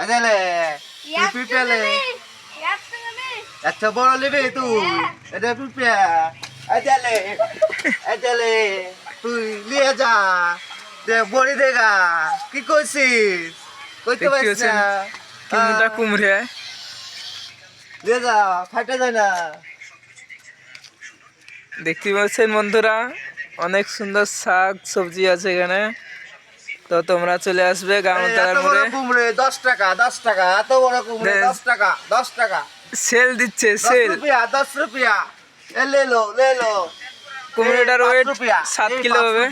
আজালে তুই পিপেলে এত বড় নেবে তুই এটা পিপে আজালে আজালে তুই নিয়ে যা দে বড়ি দেগা কি করছিস কইতে দেখতে পারছিস পাচ্ছেন না কি মোটা কুমড়ে যা ফাটা যায় না দেখতে পাচ্ছেন বন্ধুরা অনেক সুন্দর শাক সবজি আছে এখানে তো তোমরা চলে আসবে গাউনতলার মোড়ে। কুমড়ে 10 টাকা 10 টাকা এত বড় কুমড়ে 10 টাকা 10 টাকা। সেল দিচ্ছে সেল রুপিয়া 10 রুপিয়া। এ লে লো লে লো। কুমড়েটার ওয়েট 7 কিলো হবে।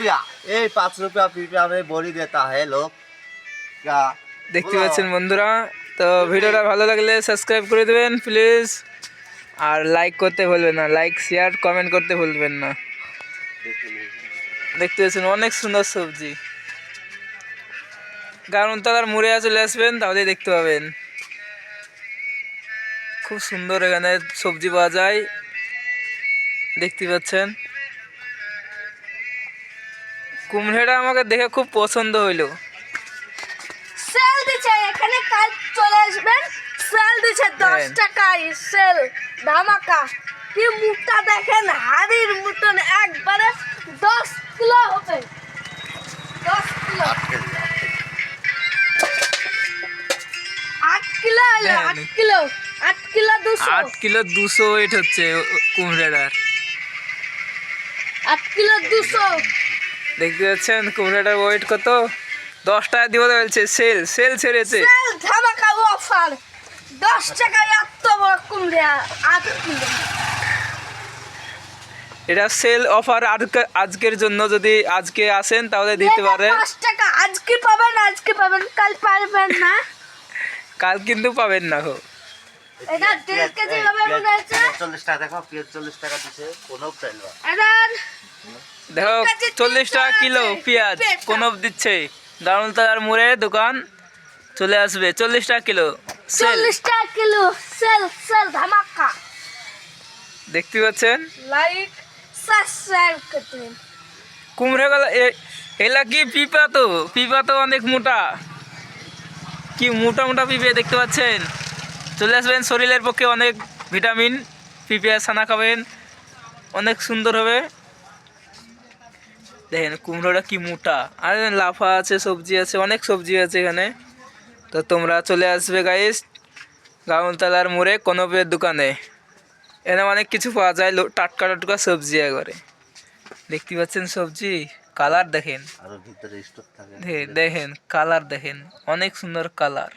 এই 5 রুপিয়া পিপিয়া বড়ি দেতা হে লোক দেখতে পাচ্ছেন বন্ধুরা তো ভিডিওটা ভালো লাগলে সাবস্ক্রাইব করে দেবেন প্লিজ আর লাইক করতে ভুলবেন না লাইক শেয়ার কমেন্ট করতে ভুলবেন না। দেখতে পাচ্ছেন অনেক সুন্দর সবজি। গারুনতলার মুড়ে চলে আসবেন তাহলে দেখতে পাবেন। খুব সুন্দর এখানে সবজি পাওয়া যায়। দেখতে পাচ্ছেন। কুমড়েটা আমাকে দেখে খুব পছন্দ হইল। সেল দিচ্ছে এখানে কাল চলে আসবেন সেল দশ দেন। টাকায় সেল ধামাকা। কি মুখটা দেখেন হাড়ির মতন একবারে দশ কিলো হবে। আট কিলো আট কিলো দুশো। আট কিলো দুশো ওয়েট হচ্ছে কুমড়েটার আট কিলো দুশো। দেখতে পাচ্ছেন কুমড়েটার ওয়েট কত? দশ টাকা দিব বলছে সেল সেল ছেড়েছে। ধামাকা অফার দশ টাকায় এত বড় কুমড়ে আট কিলো। এটা সেল অফার আজকের জন্য যদি আজকে আসেন তাহলে দিতে পারে। টাকা আজকে পাবেন আজকে পাবেন কাল পারবেন না। কাল কিন্তু পাবেন না টাকা দেখো চল্লিশ টাকা কিলো পেঁয়াজ। কোনব দিচ্ছে। দারুণতার মোড়ে দোকান চলে আসবে। চল্লিশ টাকা কিলো চল্লিশ টাকা কিলো সেল সেল ধামাকা। দেখতে পাচ্ছেন? লাইক সাবস্ক্রাইব করতে। কুমড়ে গলা এলা কি পিপা তো? পিপা তো অনেক মোটা। কি মোটা মোটা পিঁপে দেখতে পাচ্ছেন? চলে আসবেন, শরীরের পক্ষে অনেক ভিটামিন পিঁপে ছানা খাবেন, অনেক সুন্দর হবে। দেখেন, কুমড়োটা কি মোটা। আর লাফা আছে, সবজি আছে, অনেক সবজি আছে এখানে। তো তোমরা চলে আসবে গাইস গাউনতলার মোড়ে কনবের দোকানে। এখানে অনেক কিছু পাওয়া যায় টাটকা টাটকা সবজি একবারে। দেখতে পাচ্ছেন সবজি? কালার দেখেন। আর ভিতরে স্টক থাকে। দেখেন কালার দেখেন অনেক সুন্দর কালার।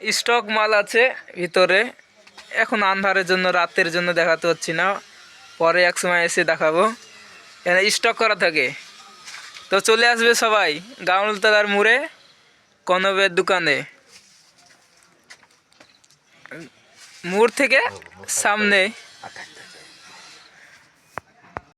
স্টক মাল আছে ভিতরে। এখন আন্ধারের জন্য রাতের জন্য দেখাতে পাচ্ছি না। পরে এক সময় এসে দেখাবো। এখানে স্টক করা থাকে। তো চলে আসবে সবাই গাউলতলার মোড়ে কনবের দোকানে। মোড় থেকে সামনে।